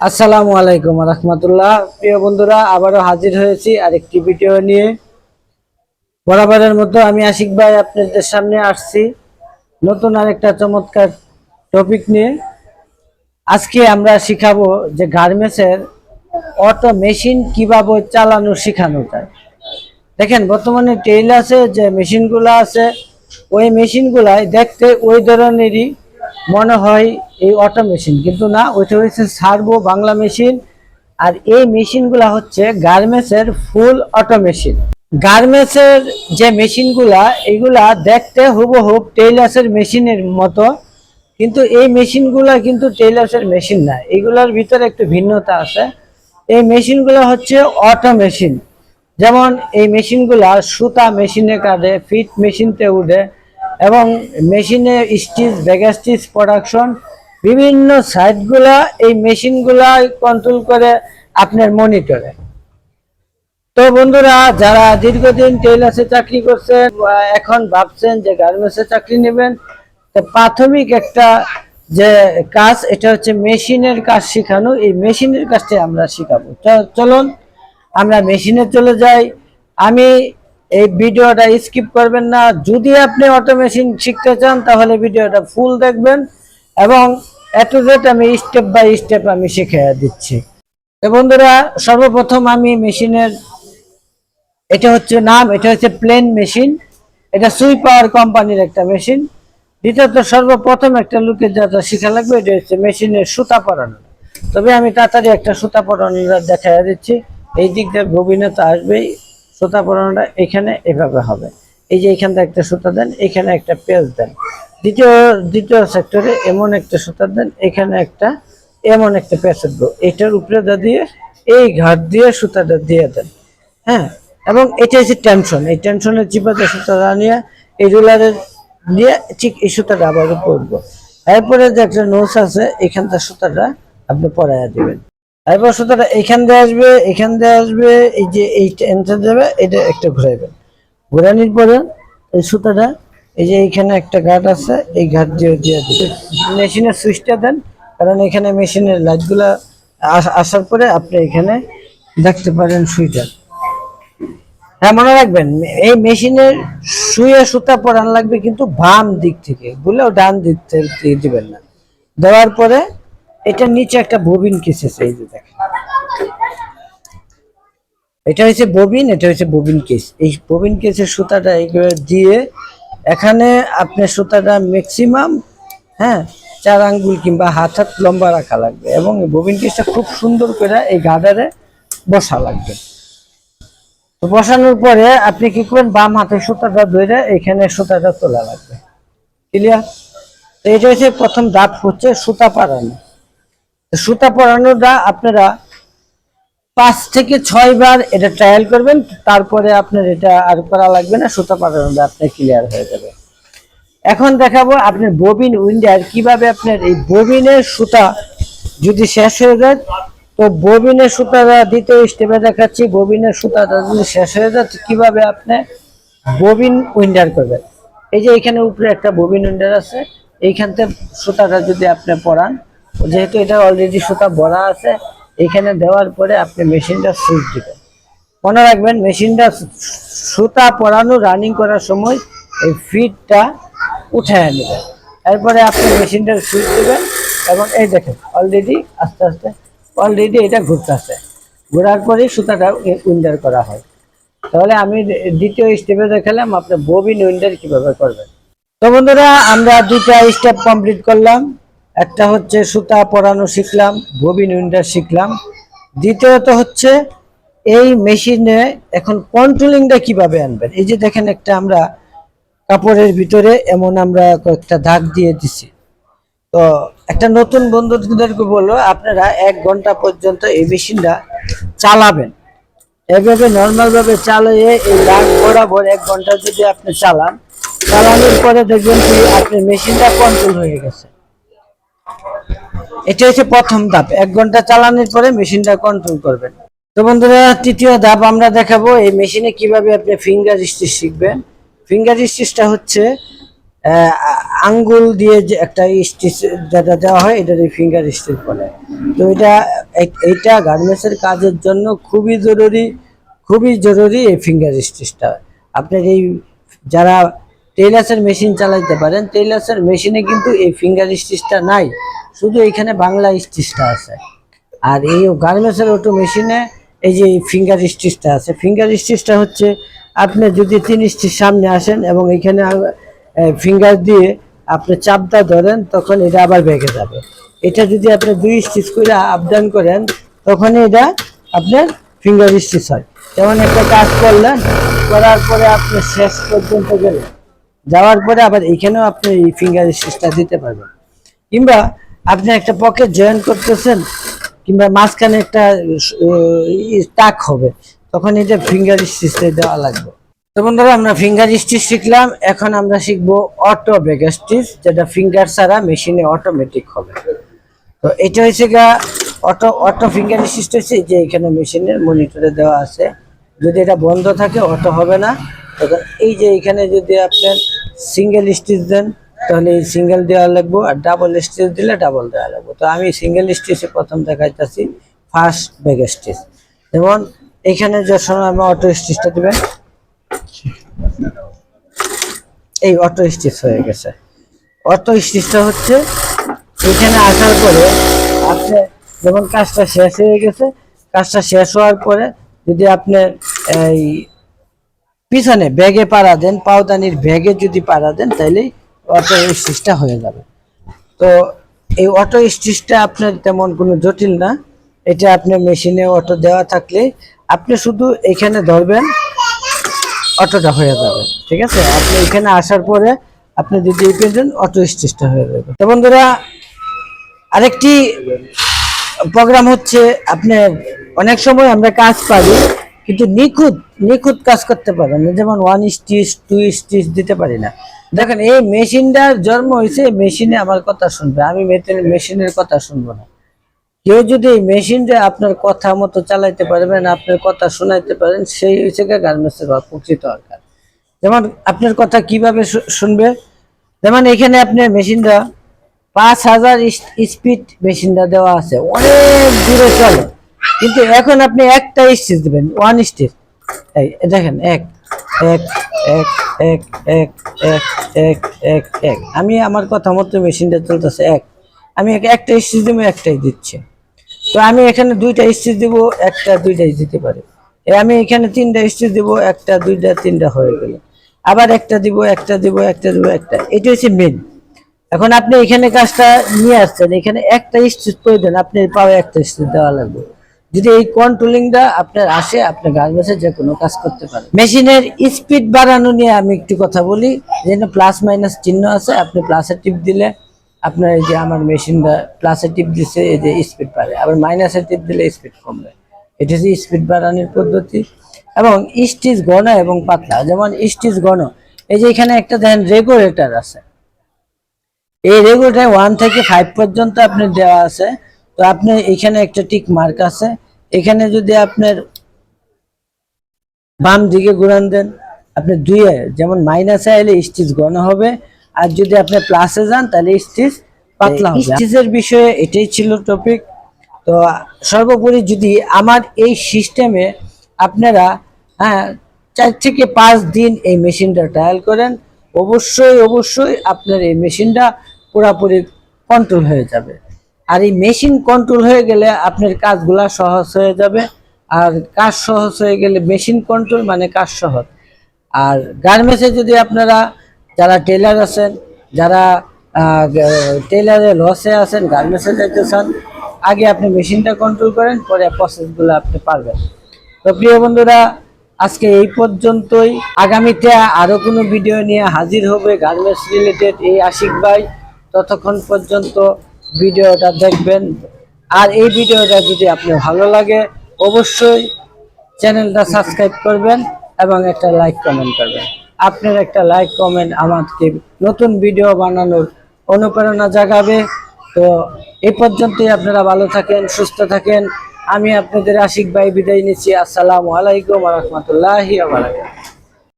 আসসালামু আলাইকুম রহমতুল্লাহ। প্রিয় বন্ধুরা, আবারও হাজির হয়েছি আরেকটি ভিডিও নিয়ে। বরাবরের মতো আমি আশিক ভাই আপনাদের সামনে আসছি। নতুন আরেকটা চমৎকার টপিক নিয়ে। আজকে আমরা শিখাবো যে গার্মেন্টসের অটো মেশিন কীভাবে চালানো, শেখানো যায়। দেখেন, বর্তমানে টেইলার্সে যে মেশিনগুলো আছে, ওই মেশিনগুলাই দেখতে ওই ধরনেরই মনে হয় এই অটো মেশিন কিন্তু না, ওইটা হচ্ছে সার্ভো বাংলা মেশিন আর এই মেশিনগুলা হচ্ছে গার্মেন্টসের ফুল অটো মেশিন গার্মেন্টসের যে মেশিনগুলা এগুলা দেখতে হুবহুব টেইলার্সের মেশিনের মতো, কিন্তু এই মেশিনগুলা কিন্তু টেইলার্সের মেশিন না। এগুলার ভিতরে একটু ভিন্নতা আছে। এই মেশিনগুলো হচ্ছে অটো মেশিন যেমন এই মেশিনগুলা সুতা মেশিনে কাটে ফিট মেশিনতে উঠে এবং মেশিনে স্টিচ, ব্যাগা স্টিচ প্রোডাকশন বিভিন্ন সাইটগুলা এই মেশিনগুলা কন্ট্রোল করে আপনার মনিটরে তো বন্ধুরা, যারা দীর্ঘদিন টেইলার্সে চাকরি করছেন এখন ভাবছেন যে গার্মেন্টসে চাকরি নেবেন, তো প্রাথমিক একটা যে কাজ, এটা হচ্ছে মেশিনের কাজ শেখানো। এই মেশিনের কাজটা আমরা শেখাবো। চলুন, আমরা মেশিনে চলে যাই। আমি এই ভিডিওটা স্কিপ করবেন না। যদি আপনি অটো মেশিন শিখতে চান, তাহলে ভিডিওটা ফুল দেখবেন এবং এ টু জেড আমি স্টেপ বাই স্টেপ আমি শিখিয়ে দিচ্ছি। তো বন্ধুরা, সর্বপ্রথম আমি মেশিনের, এটা হচ্ছে নাম, এটা হচ্ছে প্লেন মেশিন এটা সুই পাওয়ার কোম্পানির একটা মেশিন দ্বিতীয়ত, সর্বপ্রথম একটা লুকের যা যা শেখা লাগবে, এটা হচ্ছে মেশিনের সুতা পরানো। তবে আমি তাড়াতাড়ি একটা সুতা পরানোটা দেখা দিচ্ছি। এই দিক দিয়ে গভীরতা আসবেই। সুতা পরানোটা এখানে এভাবে হবে। এই যে এখান থেকে একটা সুতা দেন, এখানে একটা পেজ দেন। দ্বিতীয় দ্বিতীয় সেক্টরে এমন একটা সুতা দেন, এখানে একটা, এমন একটা পেঁচ দেবো। এটার উপরে দা দিয়ে, এই ঘাট দিয়ে সুতাটা দিয়ে দেন। হ্যাঁ? এবং এটা হচ্ছে টেনশন এই টেনশনের চিপাতে সুতাটা নিয়ে, এই রুলারের দিয়ে ঠিক এই সুতাটা আবার পরবো এরপরে যে একটা নোস আছে, এখানটা সুতাটা আপনি পরাইয়া দিবেন। এরপর সুতাটা এখান দিয়ে আসবে, এখান দিয়ে আসবে, এই যে এই টেনশন যাবে এটা একটা ঘুরাইবেন। ঘুরানির পরে, এই সুতাটা, এই যে এইখানে একটা ঘাট আছে, এই ঘাট দিয়ে দিয়ে দিবেন মেশিনের সুইচটা দেন, কারণ এখানে মেশিনের লাইটগুলা আস- আসার পরে আপনি এখানে দেখতে পারেন সুইটার হ্যাঁ মনে রাখবেন, এই মেশিনের সুয়ে সুতা পরান লাগবে কিন্তু বাম দিক থেকে। বুঝলেও ডান দিক থেকে দিবেন না। দেওয়ার পরে এটা নিচে একটা ববিন কেসেছে এই যে দেখেন। এটা হচ্ছে ববিন, এটা হচ্ছে ববিন কেস এই ববিন কেসের সুতাটা দিয়ে এখানে আপনার সুতাটা ম্যাক্সিমাম হ্যাঁ চার আঙ্গুল কিংবা হাত হাত লম্বা রাখা লাগবে এবং ববিন কেসটা খুব সুন্দর করে এই গার্ডারে বসা লাগবে। তো বসানোর পরে আপনি কি করবেন, বাম হাতে সুতাটা ধরে এখানে সুতাটা তোলা লাগবে। ক্লিয়ার তো এটা হচ্ছে প্রথম ধাপ হচ্ছে সুতা পাড়ানো। সুতা পরানোটা আপনারা পাঁচ থেকে ছয় বার এটা ট্রায়াল করবেন, তারপরে আপনার এটা আর করা লাগবে না, সুতা পাড়ানোটা আপনার ক্লিয়ার হয়ে যাবে। এখন দেখাবো আপনার ববিন উইন্ডার কীভাবে আপনার এই ববিনের সুতা যদি শেষ হয়ে যায়, তো ববিনের সুতাটা দ্বিতীয় স্টেপে দেখাচ্ছি ববিনের সুতাটা যদি শেষ হয়ে যায় কীভাবে আপনি ববিন উইন্ডার করবেন? এই যে এখানে উপরে একটা ববিন উইন্ডার আছে এইখান থেকে সুতাটা যদি আপনি পরান যেহেতু এটা অলরেডি সুতা ভরা আছে, এখানে দেওয়ার পরে আপনি মেশিনটা সুইচ দিবেন। মনে রাখবেন, মেশিনটা সুতা পরানো রানিং করার সময় এই ফিটটা উঠায় নেবেন। এরপরে আপনি মেশিনটার সুইচ দেবেন এবং এই দেখেন অলরেডি আস্তে আস্তে অলরেডি এটা ঘুরতেছে। ঘোরার পরেই সুতাটা উইন্ডার করা হয়। তাহলে আমি দ্বিতীয় স্টেপে দেখালাম আপনি ববিন উইন্ডার কীভাবে করবেন। তো বন্ধুরা, আমরা দুইটা স্টেপ কমপ্লিট করলাম। একটা হচ্ছে সুতা পরানো শিখলাম, ববিন উইন্ডার শিখলাম। দ্বিতীয়ত হচ্ছে এই মেশিনে এখন কন্ট্রোলিংটা কীভাবে আনবেন? এই যে দেখেন একটা আমরা কাপড়ের ভিতরে এমন আমরা কয়েকটা দাগ দিয়ে দিছি। তো একটা নতুন বন্ধুদেরকে বলল, আপনারা এক ঘণ্টা পর্যন্ত এই মেশিনটা চালাবেন। এভাবে নর্মাল ভাবে চালিয়ে এই দাগ বরাবর এক ঘণ্টা যদি আপনি চালান, চালানোর পরে দেখবেন কি আপনার মেশিনটা কন্ট্রোল হয়ে গেছে। এটা হচ্ছে প্রথম ধাপ। এক ঘণ্টা চালানোর পরে মেশিনটা কন্ট্রোল করবেন। তো বন্ধুরা, তৃতীয় ধাপ আমরা দেখাবো এই মেশিনে কীভাবে আপনি ফিঙ্গার স্টিচ শিখবেন। ফিঙ্গার স্টিচটা হচ্ছে আঙ্গুল দিয়ে যে একটা স্টিচ যেটা দেওয়া হয় এটা ফিঙ্গার স্টিচ বলে। তো এটা এইটা গার্মেন্টসের কাজের জন্য খুবই জরুরি খুবই জরুরি এই ফিঙ্গার স্টিচটা আপনার এই যারা টেইলার্সের মেশিন চালাইতে পারেন। টেইলার্সের মেশিনে কিন্তু এই ফিঙ্গার স্টিচটা নাই। শুধু এখানে বাংলা স্টিচটা আছে। আর এই গার্মেন্টসের অটো মেশিনে এই যে ফিঙ্গার স্টিচটা আছে। ফিঙ্গার স্টিচটা হচ্ছে আপনি যদি তিন স্টিচ সামনে আসেন এবং এখানে ফিঙ্গার দিয়ে আপনি চাপটা ধরেন, তখন এটা আবার বেঁকে যাবে। এটা যদি আপনি দুই স্টিচ করে আপ ডাউন করেন তখন এটা আপনার ফিঙ্গার স্টিচ হয়। যেমন একটা কাজ করলেন, করার পরে আপনি শেষ পর্যন্ত গেলেন। যাওয়ার পরে আবার এখানেও আপনি এই ফিঙ্গার স্টিচটা দিতে পারবেন। কিংবা আপনি একটা পকেট জয়েন করতেছেন, কিংবা মাঝখানে একটা টাক হবে, তখন এটা ফিঙ্গার স্টিচে দেওয়া লাগবে। তো বন্ধুরা, আমরা ফিঙ্গার স্টিচ শিখলাম, এখন আমরা শিখব অটো ব্যাগ স্টিচ যেটা ফিঙ্গার ছাড়া মেশিনে অটোমেটিক হবে। তো এটা হচ্ছে গা অটো অটো ফিঙ্গার স্টিচ হচ্ছে যে এখানে মেশিনের মনিটরে দেওয়া আছে। যদি এটা বন্ধ থাকে অটো হবে না। তখন এই যে এখানে যদি আপনার সিঙ্গেল স্টিচ দেন, তাহলে এই সিঙ্গেল দেওয়া লাগবো আর ডাবল স্টিচ দিলে ডাবল দেওয়া লাগবো। তো আমি সিঙ্গেল স্টিচে প্রথম দেখাইতেছি ফার্স্ট ব্যাগ স্টিচ যেমন এখানে যে সময় আমি অটো স্টিচটা দিবেন। এই অটো স্টিচ হয়ে গেছে। অটো স্টিচটা হচ্ছে, এখানে আসার পরে আপনি যেমন কাজটা শেষ হয়ে গেছে, কাজটা শেষ হওয়ার পরে যদি আপনি এই পিছনে ব্যাগে পাড়া দেন পাওদানির ব্যাগে যদি পাড়া দেন তাহলে অটো স্টিচটা হয়ে যাবে। তো এই অটো স্টিচটা আপনার তেমন কোনো জটিল না। এটা আপনার মেশিনে অটো দেওয়া থাকলে আপনি শুধু এখানে ধরবেন অটোটা হয়ে যাবে। ঠিক আছে? আপনি এখানে আসার পরে আপনি যদি পেয়েছেন অটো স্টিচটা হয়ে যাবে। তো বন্ধুরা, আরেকটি প্রোগ্রাম হচ্ছে আপনার অনেক সময় আমরা কাজ পারি কিন্তু নিখুঁত নিখুঁত কাজ করতে পারেন না। যেমন ওয়ান স্টিচ টু স্টিচ দিতে পারি না। দেখেন, এই মেশিনটার জন্ম হয়েছে মেশিনে আমার কথা শুনবে। আমি মেশিনের কথা শুনব না। কেউ যদি এই মেশিনটা আপনার কথা মতো চালাইতে পারবেন, আপনার কথা শোনাইতে পারেন, সেই হিসেবে গার্মেন্টসের প্রকৃত দরকার যেমন আপনার কথা কীভাবে শুনবে? যেমন এখানে আপনার মেশিনটা পাঁচ হাজার স্পিড মেশিনটা দেওয়া আছে। অনেক দূরে চলে। কিন্তু এখন আপনি একটা স্টিচ দেবেন ওয়ান স্টিচ এই দেখেন, এক এক এক এক এক এক এক এক এক। আমি আমার কথা মতো মেশিনটা চলতেছে, এক। আমি এক- একটা স্টিচ দেবো, একটাই দিচ্ছি। তো আমি এখানে দুইটা স্টিচ দেবো, একটা, দুইটাই দিতে পারি। আমি এখানে তিনটা স্টিচ দিব, একটা, দুইটা, তিনটা হয়ে গেল। আবার একটা দিব একটা দিব একটা দিব, একটা। এটা হচ্ছে মেন এখন আপনি এখানে কাজটা নিয়ে আসছেন, এখানে একটা স্টিচ প্রয়োজন, আপনি পাওয়া একটা স্টিচ দেওয়া লাগবে। যদি এই কন্ট্রোলিংটা আপনার আসে, আপনার আপনি গার্মেন্টসে যে কোনো কাজ করতে পারেন মেশিনের স্পিড বাড়ানো নিয়ে আমি একটু কথা বলি। যেন প্লাস মাইনাস চিহ্ন আছে, আপনি প্লাসের টিপ দিলে আপনার এই যে আমার মেশিনটা প্লাসের টিপ দিচ্ছে এই যে স্পিড বাড়ে। আবার মাইনাসের টিপ দিলে স্পিড কমবে। এটা হচ্ছে স্পিড বাড়ানোর পদ্ধতি। এবং স্টিচ ঘন এবং পাতলা, যেমন স্টিচ ঘন। এই যে এখানে একটা দেখেন রেগুলেটর আছে। এই রেগুলেটর ওয়ান থেকে ফাইভ পর্যন্ত আপনার দেওয়া আছে। তো আপনি এখানে একটা টিক মার্ক আছে। এখানে যদি আপনার বাম দিকে ঘুরান দেন আপনি দুইয়ে যেমন মাইনাসে আইলে স্টিচ ঘন হবে আর যদি আপনি প্লাসে যান তাহলে স্টিচ পাতলা হবে। স্টিচের বিষয়ে এটাই ছিল টপিক তো সর্বোপরি যদি আমার এই সিস্টেমে আপনারা হ্যাঁ চার থেকে পাঁচ দিন এই মেশিনটা ট্রায়াল করেন অবশ্যই অবশ্যই আপনার এই মেশিনটা পুরোপুরি কন্ট্রোল হয়ে যাবে। আর এই মেশিন কন্ট্রোল হয়ে গেলে আপনার কাজগুলা সহজ হয়ে যাবে। আর কাজ সহজ হয়ে গেলে মেশিন কন্ট্রোল মানে কাজ সহজ। আর গার্মেন্টসে যদি আপনারা যারা টেলার আছেন, যারা টেলারে লসে আছেন গার্মেন্টসে যেতে চান, আগে আপনি মেশিনটা কন্ট্রোল করেন, পরে প্রসেসগুলো আপনি পারবেন। তো প্রিয় বন্ধুরা, আজকে এই পর্যন্তই। আগামীতে আরও কোনো ভিডিও নিয়ে হাজির হবে গার্মেন্টস রিলেটেড এই আশিক ভাই। ততক্ষণ পর্যন্ত ভিডিওটা দেখবেন। আর এই ভিডিওটা যদি আপনার ভালো লাগে, অবশ্যই চ্যানেলটা সাবস্ক্রাইব করবেন এবং একটা লাইক কমেন্ট করবেন। আপনার একটা লাইক কমেন্ট আমাকে নতুন ভিডিও বানানোর অনুপ্রেরণা জাগাবে। তো এ পর্যন্তই আপনারা ভালো থাকেন, সুস্থ থাকেন। আমি আপনাদের আশিক ভাই বিদায় নিচ্ছি। আসসালামু আলাইকুম রহমতুল্লাহি